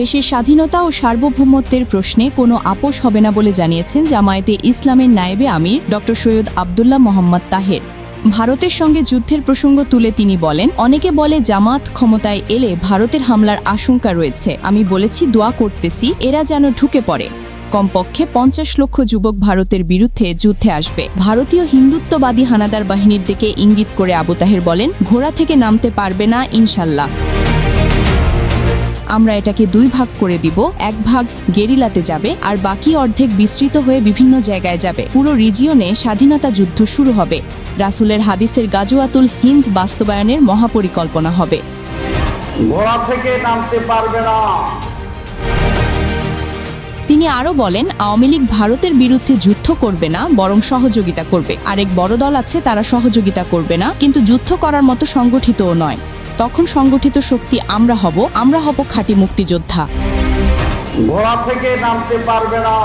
দেশের স্বাধীনতা ও সার্বভৌমত্বের প্রশ্নে কোনো আপোষ হবে না বলে জানিয়েছেন জামায়াতে ইসলামের নায়েবে আমির ডক্টর সৈয়দ আবদুল্লাহ মোহাম্মদ তাহের। ভারতের সঙ্গে যুদ্ধের প্রসঙ্গ তুলে তিনি বলেন, অনেকে বলে জামাত ক্ষমতায় এলে ভারতের হামলার আশঙ্কা রয়েছে। আমি বলেছি, দোয়া করতেছি, এরা যেন ঢুকে পড়ে। কমপক্ষে পঞ্চাশ লক্ষ যুবক ভারতের বিরুদ্ধে যুদ্ধে আসবে। ভারতীয় হিন্দুত্ববাদী হানাদার বাহিনীর দিকে ইঙ্গিত করে আবু তাহের বলেন, ঘোড়া থেকে নামতে পারবে না, ইনশাল্লাহ। আমরা এটাকে দুই ভাগ করে দিব। এক ভাগ গেরিলাতে যাবে আর বাকি অর্ধেক বিস্তৃত হয়ে বিভিন্ন জায়গায় যাবে। পুরো রিজিয়নে স্বাধীনতা যুদ্ধ শুরু হবে। রাসুলের হাদিসের গাজুয়াতুল হিন্দ বাস্তবায়নের মহাপরিকল্পনা হবে। ঘোড়া থেকে নামতে পারবে না। তিনি আরও বলেন আওয়ামী লীগ ভারতের বিরুদ্ধে যুদ্ধ করবে না বরং সহযোগিতা করবে। আরেক বড় দল আছে তারা সহযোগিতা করবে না কিন্তু যুদ্ধ করার মতো সংগঠিতও নয়। তখন সংগঠিত শক্তি আমরা হব আমরা হব খাঁটি মুক্তিযোদ্ধা। ঘোড়া থেকে নামতে পারবে না।